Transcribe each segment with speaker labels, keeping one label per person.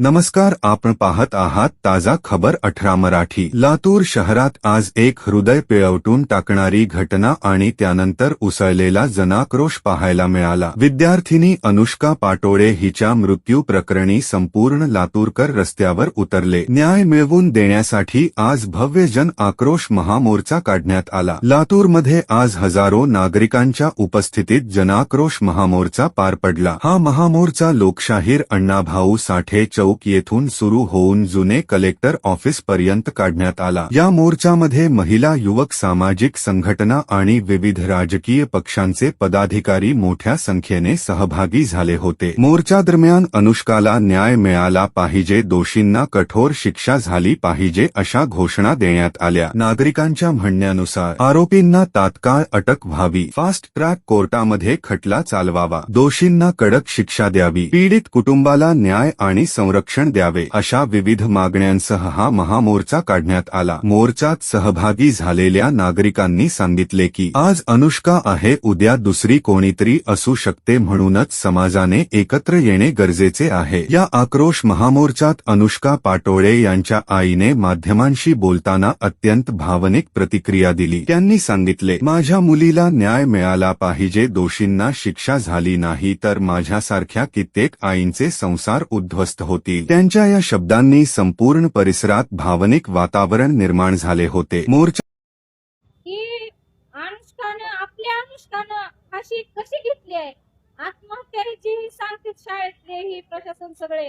Speaker 1: नमस्कार आपण पाहत आहात ताजा खबर अठरा मराठी. लातूर शहरात आज एक हृदय पिळवटून टाकणारी घटना आणि त्यानंतर उसळलेला जनाक्रोश पाहायला मिळाला. विद्यार्थिनी अनुष्का पाटोळे हिच्या मृत्यू प्रकरणी संपूर्ण लातूरकर रस्त्यावर उतरले. न्याय मिळवून देण्यासाठी आज भव्य जन आक्रोश महामोर्चा काढण्यात आला. लातूरमध्ये आज हजारो नागरिकांच्या उपस्थितीत जनाक्रोश महामोर्चा पार पडला. हा महामोर्चा लोकशाहीर अण्णाभाऊ साठे चौक येथून सुरू होऊन जुने कलेक्टर ऑफिस पर्यंत काढण्यात आला. या मोर्चामध्ये महिला युवक सामाजिक संघटना आणि विविध राजकीय पक्षांचे पदाधिकारी मोठ्या संख्येने सहभागी झाले होते. मोर्चा दरम्यान अनुष्काला न्याय मिळाला पाहिजे दोषींना कठोर शिक्षा झाली पाहिजे अशा घोषणा देण्यात आल्या. नागरिकांच्या म्हणण्यानुसार आरोपींना तात्काळ अटक व्हावी. फास्ट ट्रॅक कोर्टामध्ये खटला चालवावा. दोषींना कडक शिक्षा द्यावी. पीडित कुटुंबाला न्याय आणि संरक्षण द्यावे अशा विविध मागण्यांसह हा महामोर्चा काढण्यात आला. मोर्चात सहभागी झालेल्या नागरिकांनी सांगितले की आज अनुष्का आहे उद्या दुसरी कोणीतरी असू शकते म्हणूनच समाजाने एकत्र येणे गरजेचे आहे. या आक्रोश महामोर्चात अनुष्का पाटोळे यांच्या आईने माध्यमांशी बोलताना अत्यंत भावनिक प्रतिक्रिया दिली. त्यांनी सांगितले माझ्या मुलीला न्याय मिळाला पाहिजे दोषींना शिक्षा झाली नाही तर माझ्यासारख्या कित्येक आईंचे संसार उद्ध्वस्त होते होतील. त्यांच्या या शब्दांनी संपूर्ण परिसरात भावनिक वातावरण निर्माण झाले होते. मोर्चा
Speaker 2: आपल्या अनुष्कानं फाशी कशी घेतली आहे? आत्महत्याची सांगते शाळेतले ही प्रशासन सगळे.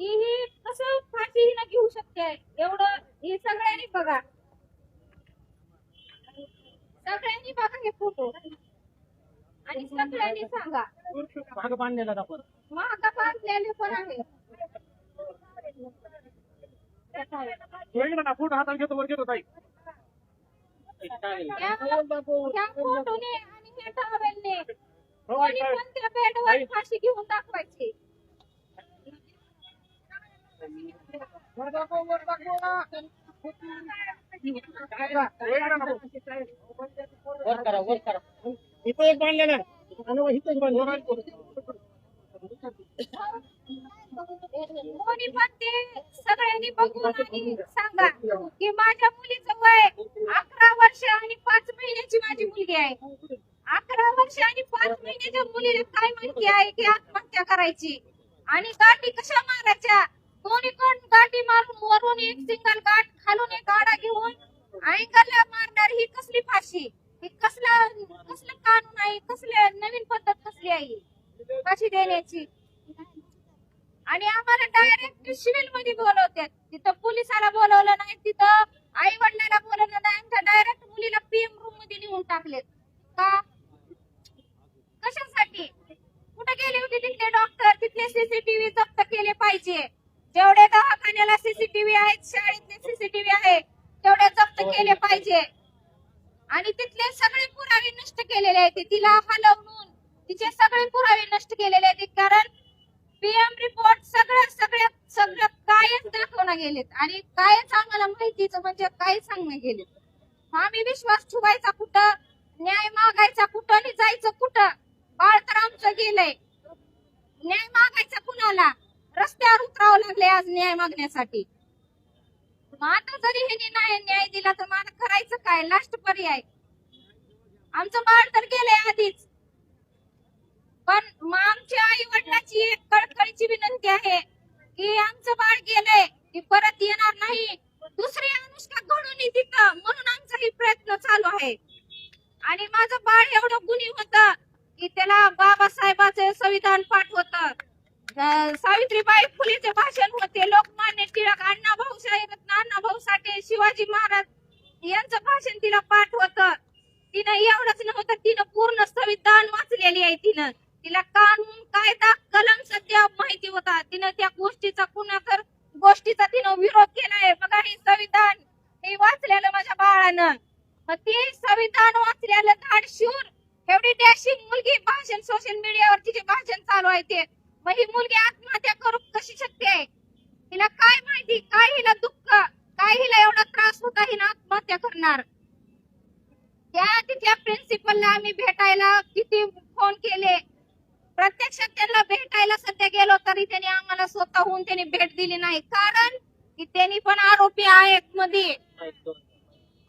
Speaker 2: की ही कसं फाशी हिनं घेऊ शकते? एवढं हे सगळ्यांनी बघा. सगळ्यांनी बघा हे फोटो. आणि सगळ्यांनी सांगा.
Speaker 3: भाग बांधलेला आपण
Speaker 2: महागा बांधलेले पण आहे.
Speaker 3: ना फूट हातात घेतो वर घेतो ताई
Speaker 2: या या फोटोने आणि हे टॉवेलने
Speaker 3: हो,
Speaker 2: कोणी
Speaker 3: ताई.
Speaker 2: पण त्या बेडवर फाशी घेऊन दाखवायची
Speaker 3: वर दाखव, वर दाखव. वर करा वर करा इथं एक बांधलेला आहे आणि इथं एक बांधलेला
Speaker 2: कोणी पण ते सगळ्यांनी बघून आणि सांगा की माझ्या मुलीचं वय अकरा वर्ष आणि पाच महिन्याची माझी मुलगी आहे. अकरा वर्ष आणि पाच महिन्याच्या मुलीला काय माहिती आहे की आत्महत्या करायची? आणि गाठी कशा मारायच्या? कोणी कोण गाठी मारून वरून एक सिंगल गाठ खालून एक गाडा घेऊन अँगलला मारणार ही कसली फाशी? ही कसला कसलं कानून आहे? कसल्या नवीन पद्धत कसली आहे फाशी देण्याची. आणि आम्हाला डायरेक्ट सिव्हिलमध्ये बोलवतात तिथं पोलिसाला बोलवलं नाही तिथं आई वडिलांना बोलवलं नाही. डायरेक्ट मुलीला पीएम रूममध्ये नेऊन टाकलेत. का? कशासाठी? कुठे गेले होते तिथले डॉक्टर तिथले सीसीटीव्ही जप्त केले पाहिजे. जेवढे दवाखान्याला सीसीटीव्ही आहेत शाळेतले सीसीटीव्ही आहे तेवढे जप्त केले पाहिजे. आणि तिथले सगळे पुरावे नष्ट केलेले आहेत. तिला हलवून तिचे सगळे पुरावे नष्ट केलेले आहेत. कारण पीएम रिपोर्ट सगळं सगळं सगळं कायच दाखवणं गेलेत. आणि कायच आम्हाला माहितीच म्हणजे काय सांगणं गेलेत. आम्ही विश्वास ठेवायचा कुठं न्याय मागायचा कुठं आणि जायचं कुठं? बाळ तर आमचं गेलंय. न्याय मागायचा कुणाला? रस्त्यावर उतरावं लागले आज न्याय मागण्यासाठी. मग आता जरी ह्यांनी नाही न्याय दिला तर मला करायचं काय? लास्ट पर्याय. आमचं बाळ तर गेले आधीच पण मग आमच्या वडिलांची एक कळकळीची विनंती आहे की आमचं बाळ गेलंय की परत येणार नाही. दुसरी अनुष्का घडून येते म्हणून आमचाही प्रयत्न चालू आहे. आणि माझं बाळ एवढं गुणी होत की त्याला बाबासाहेबाचे संविधान पाठ होत. सावित्रीबाई फुलेचे भाषण होते लोकमान्य टिळक अण्णा भाऊ साहेब अण्णा भाऊ साठे शिवाजी महाराज यांचं भाषण तिला पाठ होत. तिनं एवढंच नव्हतं तिनं पूर्ण संविधान वाचलेली आहे तिनं. तिला कानून कायदा कलम सध्या माहिती होता. तिनं त्या गोष्टीचा पुन्हा तर गोष्टीचा तिनं विरोध केलाय. बघा हे संविधान. हे वाचलेलं माझ्या बाळानं. मग ते संविधान वाचलेलं धाडशूर एवढी डॅशिंग मुलगी भाषण सोशल मीडियावर तिचे भाषण चालू आहे ते. मग ही मुलगी आत्महत्या करू कशी शक्य आहे हिला काय माहिती? काय हिला दुःख? काय हिला एवढा त्रास होता हिला आत्महत्या करणार? त्या तिथल्या प्रिन्सिपलला आम्ही भेटायला किती फोन केले. प्रत्यक्षात त्यांना भेटायला सध्या गेलो तरी त्यांनी आम्हाला स्वतःहून त्यांनी भेट दिली नाही. कारण की त्यांनी पण आरोपी आहेत मध्ये.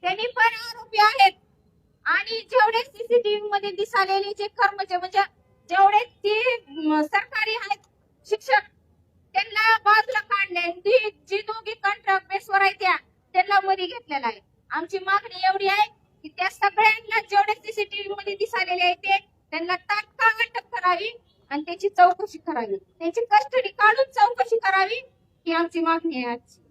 Speaker 2: त्यांनी पण आरोपी आहेत. आणि जेवढे सीसीटीव्ही मध्ये दिसालेले जे कर्मचारी म्हणजे जेवढे ते सरकारी आहेत शिक्षक त्यांना बाजूला काढले ती जी दोघी कॉन्ट्रॅक्ट बेसवर आहेत त्या त्यांना मध्ये घेतलेला आहे. आमची मागणी एवढी आहे की त्या सगळ्यांना जेवढे सीसीटीव्ही मध्ये दिसालेले आहेत ते त्यांना तात्काळ करावी आणि त्याची चौकशी करावी. त्याची कस्टडी काढून चौकशी करावी ही आमची मागणी आहे आजची.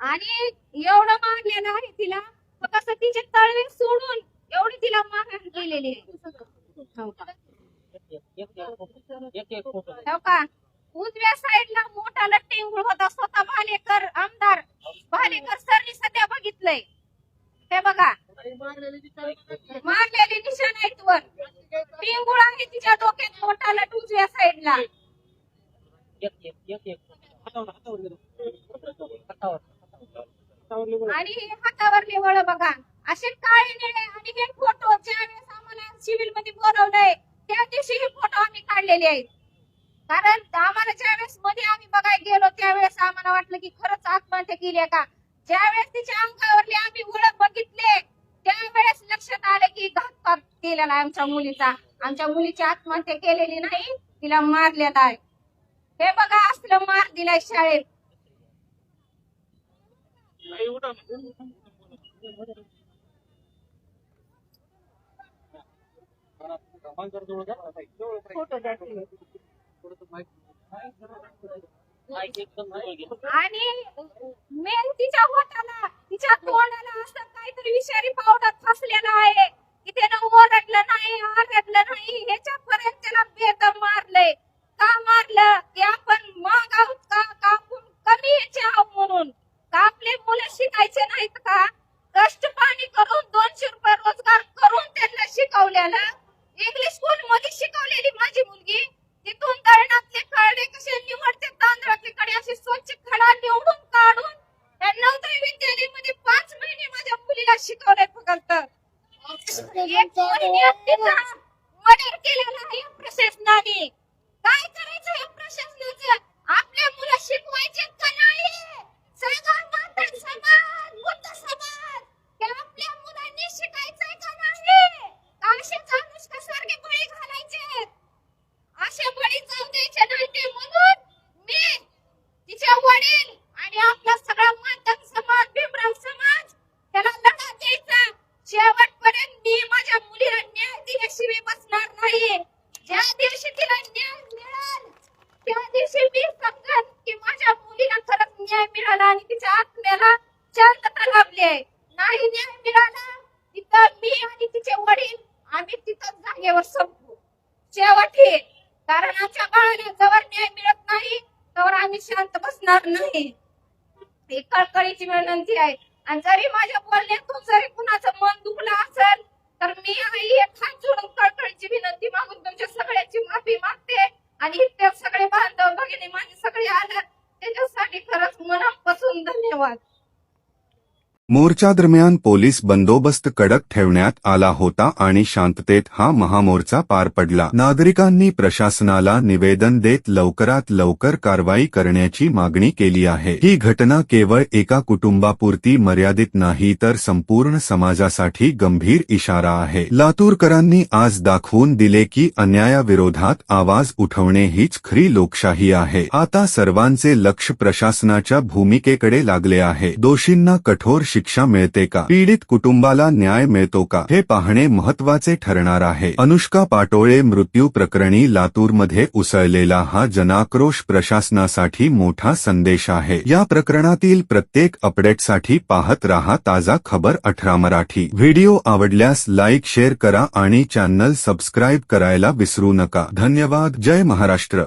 Speaker 2: आणि एवढं मागलेलं आहे तिला कसं तिचे तळवे सोडून एवढी तिला मारहाण केलेली आहे. हो हो का? उजव्या साईडला मोठा लट्टिंगुळ होता. स्वतः भालेकर आमदार. भालेकर सरनी सध्या बघितलंय. हे बघा. मारलेली निशाण आहेत वर टिंगुळ आहे तिच्या डोक्यात मोठा लट उजव्या साईडला. आणि हे निवळ बघा. असे काळे निळे आणि हे फोटो ज्यावेळेस आम्हाला सिव्हिलमध्ये बोलवलंय त्या दिवशी हे फोटो आम्ही काढलेले आहेत. कारण आम्हाला ज्यावेळेस मध्ये आम्ही बघायला गेलो त्यावेळेस आम्हाला वाटलं की खरंच आत्महत्या केली आहे का? ज्यावेळेस तिच्या अंगावरले आम्ही ओळख बघितले त्यावेळेस लक्षात आलं की घातपात केलेला आहे आमच्या मुलीचा. आमच्या मुलीची आत्महत्या केलेली नाही तिला मारलेला आहे हे बघा असलं मार दिलाय शाळेत. आणि मेन तिच्या होटाला तिच्या तोंडाला असं काहीतरी विषारी पावडर फसलेला आहे. की त्यानं ओरडलं नाही आरडलं नाही ह्याच्यापर्यंत त्याला बेदम मारलंय. का मारलं? की आपण मग आहोत का? कापून कमी याचे आहोत म्हणून? का आपले मुलं शिकायचे नाहीत का? कष्ट पाणी करून दोनशे रुपये रोजगार करून त्यांना शिकवल्याला इंग्लिश स्कूल मध्ये शिकवलेली माझी मुलगी. तिथून तळणातले खडे कसे निवडते तांदळातले कडे असे स्वच्छ खडा निवडून काढून त्या नवोदय विद्यालयामध्ये पाच महिने माझ्या मुलीला शिकवलंय फक्त एक मुलीने मर्डर केलेला आहे या प्रशासनाने. काय करायचं या प्रशासनाचं आपल्या मुलं शिकवायचे का नाही सांगा माता समाज बुद्ध समाज की आपल्या मुलांनी शिकायचंय का नाही का असेच अनुष्कासारखे बळी घालायचे असे बळी जाऊ द्यायचे नाही ते म्हणून मी तिचे वडील आणि आपला सगळा मातक समाज भीमराव समाज त्याला लढा द्यायचा शेवटपर्यंत मी माझ्या मुलीला न्याय दिल्याशिवाय बसणार नाही ज्या दिवशी तिला न्याय मिळाल त्या दिवशी मी समजेन की माझ्या मुलीला खरंच न्याय मिळाला आणि तिच्या आत्म्याला शांतता लाभली आहे. नाही न्याय मिळाला तिथं मी आणि तिचे वडील आम्ही तिथं जागेवर संपू. शेवटी कारण आमच्या बाळाला जवळ न्याय मिळत नाही तर आम्ही शांत बसणार नाही. ही कळकळीची विनंती आहे. आणि जरी माझ्या बोलण्यातून जरी कुणाचं मन दुखलं असेल तर मी आई एक हात जोडून कळकळीची विनंती मागून तुमच्या सगळ्याची माफी मागते आणि इथे सगळे बांधव भगिनी माझे सगळे आले त्याच्यासाठी खरंच मनापासून धन्यवाद
Speaker 1: मोर्चादरम्यान पोलीस बंदोबस्त कडक ठेवण्यात आला होता आणि शांततेत हा महामोर्चा पार पडला. नागरिकांनी प्रशासनाला निवेदन देत लवकरात लवकर कारवाई करण्याची मागणी केली आहे. ही घटना केवळ एका कुटुंबापुरती मर्यादित नाही तर संपूर्ण समाजासाठी गंभीर इशारा आहे. लातूरकरांनी आज दाखवून दिले की अन्यायाविरोधात आवाज उठवणे हीच खरी लोकशाही आहे. आता सर्वांचे लक्ष प्रशासनाच्या भूमिकेकडे लागले आहे. दोषींना कठोर शिक्षा मिळते का? पीडित कुटुंबाला न्याय मिळतो का? हे पाहणे महत्त्वाचे ठरणार आहे. अनुष्का पाटोळे मृत्यू प्रकरणी लातूरमध्ये उसळलेला हा जनाक्रोश प्रशासनासाठी मोठा संदेश आहे. या प्रकरणातील प्रत्येक अपडेटसाठी पाहत रहा ताजा खबर अठरा मराठी. व्हिडिओ आवडल्यास लाईक शेअर करा आणि चॅनल सबस्क्राईब करायला विसरू नका. धन्यवाद. जय महाराष्ट्र.